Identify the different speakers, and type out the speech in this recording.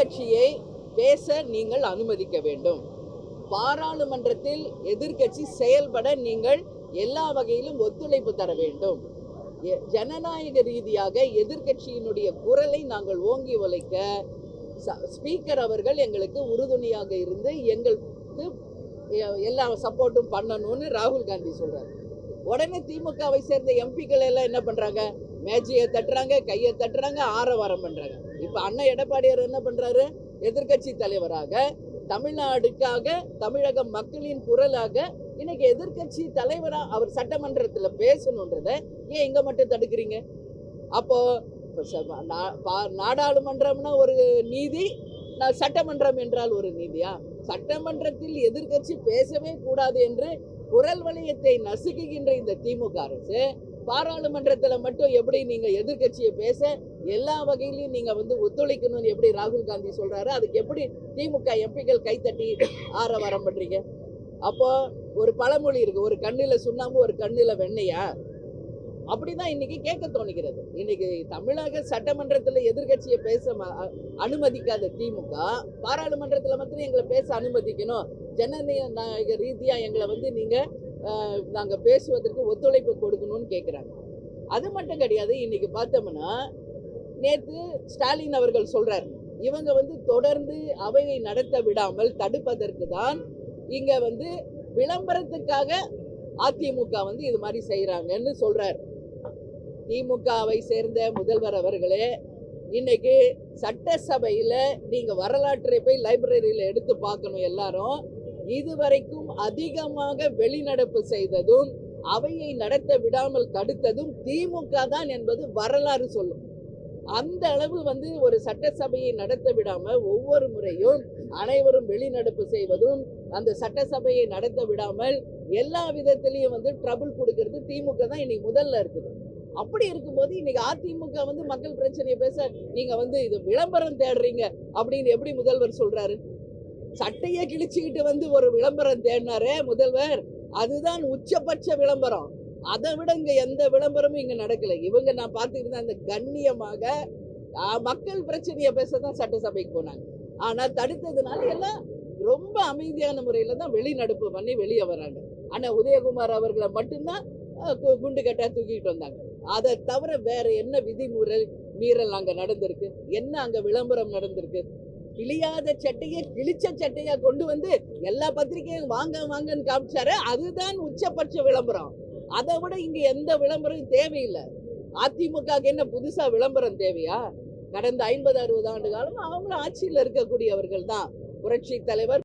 Speaker 1: எதிர்கட்சியை பேச நீங்கள் அனுமதிக்க வேண்டும். பாராளுமன்றத்தில் எதிர்கட்சி செயல்பட நீங்கள் எல்லா வகையிலும் ஒத்துழைப்பு தர வேண்டும். ஜனநாயக ரீதியாக எதிர்கட்சியினுடைய குரலை நாங்கள் ஓங்கி உழைக்க ஸ்பீக்கர் அவர்கள் எங்களுக்கு உறுதுணையாக இருந்து எங்களுக்கு எல்லா சப்போர்ட்டும் பண்ணணும்னு ராகுல் காந்தி சொல்றாரு. உடனே திமுகவை சேர்ந்த எம்பிக்கள் எல்லாம் என்ன பண்றாங்க? மேஜையை தட்டுறாங்க கையை தட்டுறாங்க ஆரவாரம் பண்றாங்க. இப்ப அண்ணன் எடப்பாடியார் என்ன பண்றாரு? எதிர்கட்சி தலைவராக தமிழ்நாடுக்காக தமிழக மக்களின் குரலாக இன்னைக்கு எதிர்கட்சி தலைவரா அவர் சட்டமன்றத்துல பேசணுன்றத ஏன் இங்க மட்டும் தடுக்கிறீங்க? அப்போ நா- நாடாளுமன்றம்னா ஒரு நீதி நான் சட்டமன்றம் என்றால் ஒரு நீதியா? சட்டமன்றத்தில் எதிர்கட்சி பேசவே கூடாது என்று குரல் வளையத்தை நசுக்குகின்ற இந்த திமுக அரசு பாராளுமன்றத்தில் மட்டும் எப்படி நீங்கள் எதிர்கட்சியை பேச எல்லா வகையிலையும் நீங்கள் வந்து ஒத்துழைக்கணும்னு எப்படி ராகுல் காந்தி சொல்கிறாரு அதுக்கு எப்படி திமுக எம்பிக்கள் கைத்தட்டி ஆரவாரம் பண்ணுறீங்க அப்போ ஒரு பழமொழி இருக்குது ஒரு கண்ணில் சுண்ணாம்பு ஒரு கண்ணில் வெண்ணையா? அப்படிதான் இன்னைக்கு கேட்க தோணுகிறது இன்னைக்கு தமிழக சட்டமன்றத்தில் எதிர்கட்சியை பேச அனுமதிக்காத திமுக பாராளுமன்றத்தில் மட்டும் எங்களை பேச அனுமதிக்கணும். ஜனநாயக ரீதியாக எங்களை வந்து நீங்கள் நாங்கள் பேசுவதற்கு ஒத்துழைப்பு கொடுக்கணும்னு கேட்குறாங்க அது மட்டும் கிடையாது இன்னைக்கு பார்த்தோம்னா நேற்று ஸ்டாலின் அவர்கள் சொல்றாரு. இவங்க வந்து தொடர்ந்து அவையை நடத்த விடாமல் தடுப்பதற்கு தான் இங்க வந்து விளம்பரத்துக்காக அதிமுக வந்து இது மாதிரி செய்யறாங்கன்னு சொல்றாரு. திமுகவை சேர்ந்த முதல்வர் அவர்களே இன்னைக்கு சட்டசபையில் நீங்கள் வரலாற்றை போய் லைப்ரரியில எடுத்து பார்க்கணும் எல்லாரும். இதுவரைக்கும் அதிகமாக வெளிநடப்பு செய்ததும் அவையை நடத்த விடாமல் தடுத்ததும் திமுக தான் என்பது வரலாறு சொல்லும். அந்த அளவு வந்து ஒரு சட்டசபையை நடத்த விடாம ஒவ்வொரு முறையும் அனைவரும் வெளிநடப்பு செய்வதும் அந்த சட்டசபையை நடத்த விடாமல் எல்லா விதத்திலையும் வந்து ட்ரபிள் கொடுக்கறது திமுக தான் இன்னைக்கு முதல்ல இருக்குது. அப்படி இருக்கும்போது இன்னைக்கு அதிமுக வந்து மக்கள் பிரச்சனையை பேச நீங்க வந்து இது விளம்பரம் தேடுறீங்க அப்படின்னு எப்படி முதல்வர் சொல்றாரு? சட்டையை கிழிச்சுக்கிட்டு வந்து ஒரு விளம்பரம் தேடினாரே முதல்வர். அதுதான் உச்சபட்ச விளம்பரம். அதை விட இங்க எந்த விளம்பரமும் இங்க நடக்கல. இவங்க நான் பார்த்துக்கிட்டு அந்த கண்ணியமாக மக்கள் பிரச்சனையை பேச தான் சட்டசபைக்கு போனாங்க. ஆனா தடுத்ததுனால எல்லாம் ரொம்ப அமைதியான முறையில தான் வெளிநடப்பு பண்ணி வெளியே வராங்க. ஆனா உதயகுமார் அவர்களை மட்டும்தான் குண்டு கட்டா தூக்கிட்டு வந்தாங்க. அதை தவிர வேற என்ன விதிமுறை மீறல் அங்க நடந்திருக்கு? என்ன அங்க விளம்பரம் நடந்திருக்கு? கிழியாத சட்டையை கிழிச்ச சட்டையா கொண்டு வந்து எல்லா பத்திரிகையும் வாங்க வாங்கன்னு காமிச்சாரு. அதுதான் உச்சபட்ச விளம்பரம். அதை விட இங்க எந்த விளம்பரம் தேவையில்லை. அதிமுக என்ன புதுசா விளம்பரம் தேவையா? கடந்த ஐம்பது அறுபது ஆண்டு காலம் அவங்களும் ஆட்சியில் இருக்கக்கூடியவர்கள் தான். புரட்சி தலைவர்